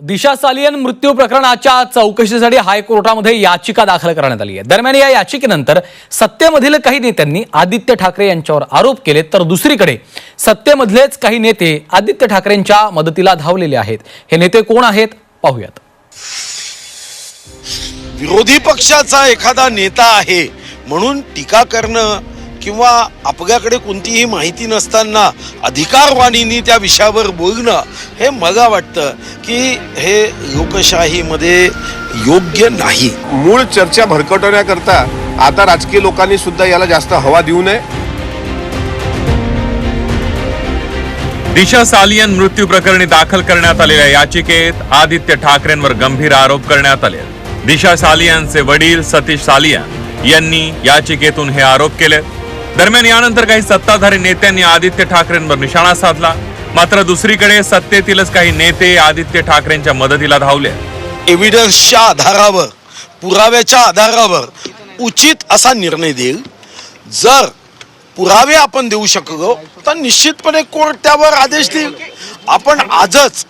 दिशा सालियन मृत्यू प्रकरणाच्या चौकशीसाठी हायकोर्टामध्ये याचिका दाखल करण्यात आली आहे. दरम्यान या याचिकेनंतर सत्तेमधील काही नेत्यांनी आदित्य ठाकरे यांच्यावर आरोप केले तर दुसरीकडे सत्तेमधलेच काही नेते आदित्य ठाकरेंच्या मदतीला धावलेले आहेत. हे नेते कोण आहेत? पाहूयात. विरोधी पक्षाचा एखादा नेता आहे म्हणून टीका करणं किंवा आपल्याकडे कोणतीही माहिती नसताना अधिकारवाणीनी त्या विषयावर बोलणं हे मला वाटतं की हे लोकशाहीमध्ये योग्य नाही. मूळ चर्चा भरकटवण्याकरता आता राजकीय लोकांनी सुद्धा याला जास्त हवा देऊ नये. दिशा सालियन मृत्यू प्रकरणी दाखल करण्यात आलेल्या याचिकेत आदित्य ठाकरेंवर गंभीर आरोप करण्यात आले. दिशा सालियनचे वडील सतीश सालियन यांनी याचिकेतून हे आरोप केले दरम्यान यानंतर काही सत्ताधारी नेत्यांनी आदित्य ठाकरेंवर निशाणा साधला. मात्र दुसरीकडे सत्तेतीलच काही नेते आदित्य ठाकरेंच्या मदतीला धावले एव्हिडन्सच्या आधारावर पुराव्याच्या आधारावर उचित असा निर्णय देईल. जर पुरावे आपण देऊ शकलो तर निश्चितपणे कोर्ट त्यावर आदेश देईल. आपण आजच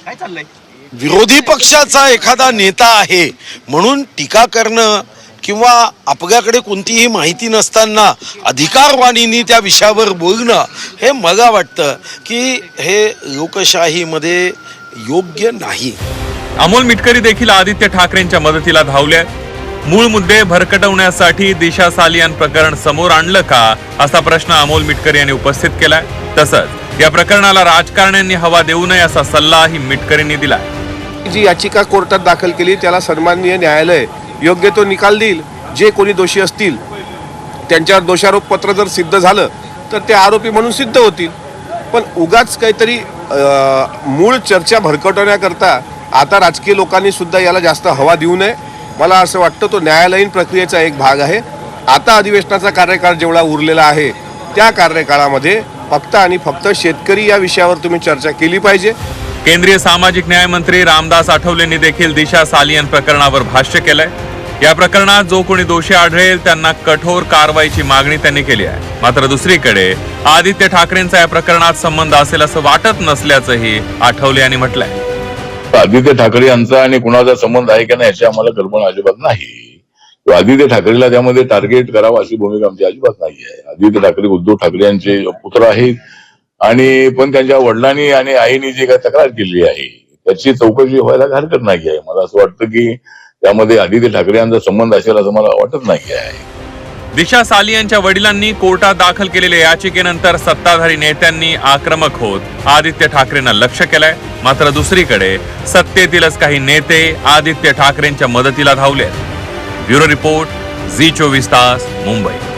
विरोधी पक्षाचा एखादा नेता आहे म्हणून टीका करणं किंवा आपल्याकडे कोणतीही माहिती नसताना अधिकारवाणीनी त्या विषयावर बोलणं हे मला वाटतं की हे लोकशाहीमध्ये योग्य नाही. अमोल मिटकरी देखील आदित्य ठाकरेंच्या मदतीला धावले मूळ मुद्दे भरकटवण्यासाठी दिशा सालियन प्रकरण समोर आणलं का असा प्रश्न अमोल मिटकरी यांनी उपस्थित केलाय. तसंच या प्रकरणाला राजकारण्यांनी हवा देऊ नये असा सल्लाही मिटकरींनी दिलाय. जी याचिका कोर्टात दाखल केली त्याला सन्माननीय न्यायालय योग्य तो निकाल देईल जे कोणी दोषी असतील त्यांच्यावर दोषारोप पत्र जर सिद्ध झालं तर ते आरोपी म्हणून सिद्ध होतील. पण उगाच काहीतरी मूळ चर्चा भरकटवण्याकरता आता राजकीय लोकांनी सुद्धा याला जास्त हवा देऊ नये. मला असं वाटतं तो न्यायालयीन प्रक्रियेचा एक भाग आहे. आता अधिवेशनाचा कार्यकाळ जेवढा उरलेला आहे त्या कार्यकाळामध्ये फक्त आणि फक्त शेतकरी या विषयावर तुम्ही चर्चा केली पाहिजे. केंद्रीय सामाजिक न्याय मंत्री रामदास आठवलेंनी देखील दिशा सालियन प्रकरणावर भाष्य केलंय. या प्रकरणात जो कोणी दोषी आढळेल त्यांना कठोर कारवाईची मागणी त्यांनी केली आहे. मात्र दुसरीकडे आदित्य ठाकरेंचा या प्रकरणात संबंध असेल असं वाटत नसल्याचंही आठवले यांनी म्हटलंय. आदित्य ठाकरे यांचा आणि कुणाचा संबंध आहे का नाही याची आम्हाला कल्पना अजिबात नाही. आदित्य ठाकरेला त्यामध्ये टार्गेट करावं अशी भूमिका आमची अजिबात नाही आहे आदित्य ठाकरे उद्धव ठाकरे यांचे पुत्र आहेत. आणि पण त्यांच्या वडिलांनी आणि आईने जी काही तक्रार केली आहे त्याची चौकशी व्हायला हरकत नाही आहे. मला असं वाटतं की त्यामध्ये आदित्य ठाकरे यांचा संबंध असेल असं मला वाटत नाही आहे. दिशा साली यांच्या वडिलांनी कोर्टात दाखल केलेल्या याचिकेनंतर सत्ताधारी नेत्यांनी आक्रमक होत आदित्य ठाकरेंना लक्ष केलंय. मात्र दुसरीकडे सत्तेतीलच काही नेते आदित्य ठाकरेंच्या मदतीला धावले ब्युरो रिपोर्ट झी चोवीस तास मुंबई.